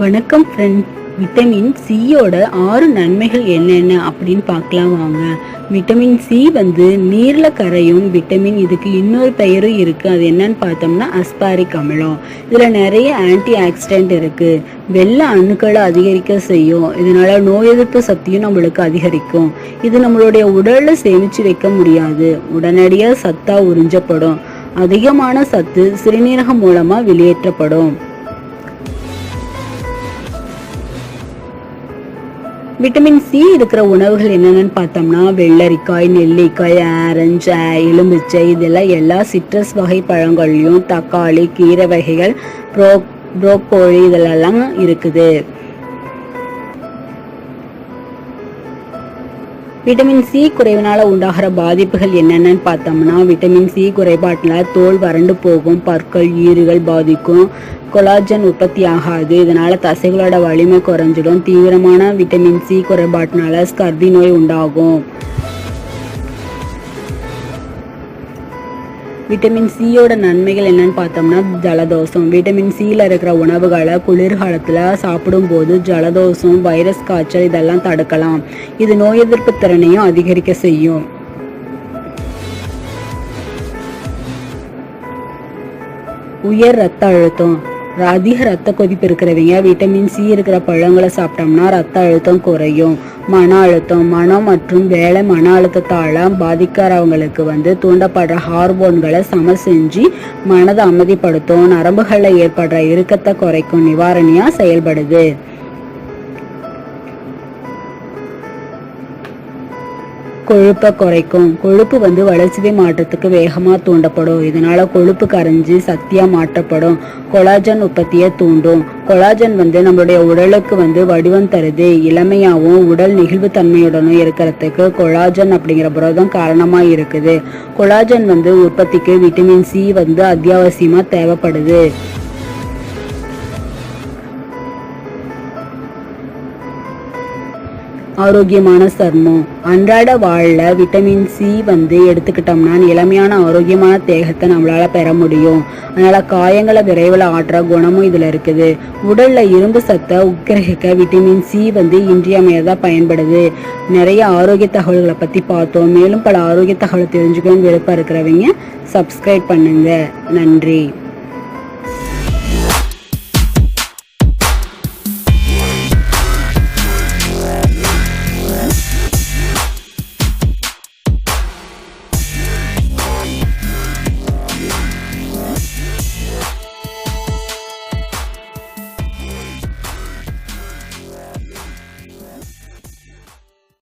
வணக்கம் friend vitamin சியோட ஆறு நன்மைகள் என்னென்ன அப்படின்னு பார்க்கலாம் வாங்க. விட்டமின் சி வந்து நீரில் கரையும் விட்டமின் இதுக்கு இன்னொரு பெயரும் இருக்குது அது என்னன்னு பார்த்தோம்னா அஸ்பாரிக் அமிலம். இதில் நிறைய ஆன்டி ஆக்சிடென்ட் இருக்குது வெள்ளை அணுக்களை அதிகரிக்க செய்யும். இதனால் நோய் எதிர்ப்பு சக்தியும் நம்மளுக்கு அதிகரிக்கும். இது நம்மளுடைய உடலில் சேமித்து வைக்க முடியாது. உடனடியாக சத்தாக உறிஞ்சப்படும். அதிகமான சத்து சிறுநீரகம் மூலமாக வெளியேற்றப்படும். விட்டமின் சி இருக்கிற உணவுகள் என்னென்னு பார்த்தோம்னா வெள்ளரிக்காய் நெல்லிக்காய் ஆரஞ்சு எலுமிச்சை இதெல்லாம் எல்லா சிட்ரஸ் வகை பழங்கள்லையும் தக்காளி கீரை வகைகள் ப்ரோ ப்ரோக்கோலி இதெல்லாம் இருக்குது. விட்டமின் சி குறைவினால உண்டாகிற பாதிப்புகள் என்னென்னு பார்த்தோம்னா விட்டமின் சி குறைபாட்டில் தோல் வறண்டு போகும் பற்கள் ஈறுகள் பாதிக்கும் கொலாஜன் உற்பத்தி ஆகாது இதனால் தசைகளோட வலிமை குறைஞ்சிடும் தீவிரமான விட்டமின் சி குறைபாட்டினால ஸ்கர்தி நோய் உண்டாகும். விட்டமின் சியோட நன்மைகள் என்னன்னு பார்த்தோம்னா ஜலதோஷம். விட்டமின் சியில் இருக்கிற உணவுகளை குளிர்காலத்தில் சாப்பிடும்போது ஜலதோஷம் வைரஸ் காய்ச்சல் இதெல்லாம் தடுக்கலாம். இது நோய் எதிர்ப்பு திறனையும் அதிகரிக்க செய்யும். உயர் ரத்த அழுத்தம். அதிக ரத்த கொதிப்பு இருக்கிறவங்க. விட்டமின் சி இருக்கிற பழங்களை சாப்பிட்டோம்னா ரத்த அழுத்தம் குறையும். மன அழுத்தம் மனம் மற்றும் வேலை மன அழுத்தத்தால பாதிக்கிறவங்களுக்கு வந்து தூண்டப்படுற ஹார்மோன்களை சம செஞ்சு மனதை அமைதிப்படுத்தும். நரம்புகளில் ஏற்படுற இறுக்கத்தை குறைக்கும் நிவாரணியா செயல்படுது. கொழுப்பை குறைக்கும். கொழுப்பு வந்து வளர்ச்சிதை மாற்றத்துக்கு வேகமாக தூண்டப்படும். இதனால கொழுப்பு கரைஞ்சி சக்தியாக மாற்றப்படும். கொலாஜன் உற்பத்தியை தூண்டும். கொலாஜன் வந்து நம்மளுடைய உடலுக்கு வந்து வடிவம் தருது. இளமையாகவும் உடல் நெகிழ்வுத்தன்மையுடனும் இருக்கிறதுக்கு கொலாஜன் அப்படிங்கிற புரதம் காரணமாக இருக்குது. கொலாஜன் வந்து உற்பத்திக்கு விட்டமின் சி வந்து அத்தியாவசியமாக தேவைப்படுது. ஆரோக்கியமான சர்மம். அன்றாட வாழல விட்டமின் சி வந்து எடுத்துக்கிட்டோம்னா இளமையான ஆரோக்கியமான தேகத்தை நம்மளால பெற முடியும். அதனால காயங்களை விரைவில் ஆற்ற குணமும் இதுல இருக்குது. உடல்ல இரும்பு சத்தை உக்கிரகிக்க விட்டமின் சி வந்து இன்றியமையதா பயன்படுது. நிறைய ஆரோக்கிய தகவல்களை பத்தி பார்த்தோம். மேலும் பல ஆரோக்கிய தகவல் தெரிஞ்சுக்கணும்னு விருப்பம் இருக்கிறவங்க சப்ஸ்கிரைப் பண்ணுங்க. நன்றி.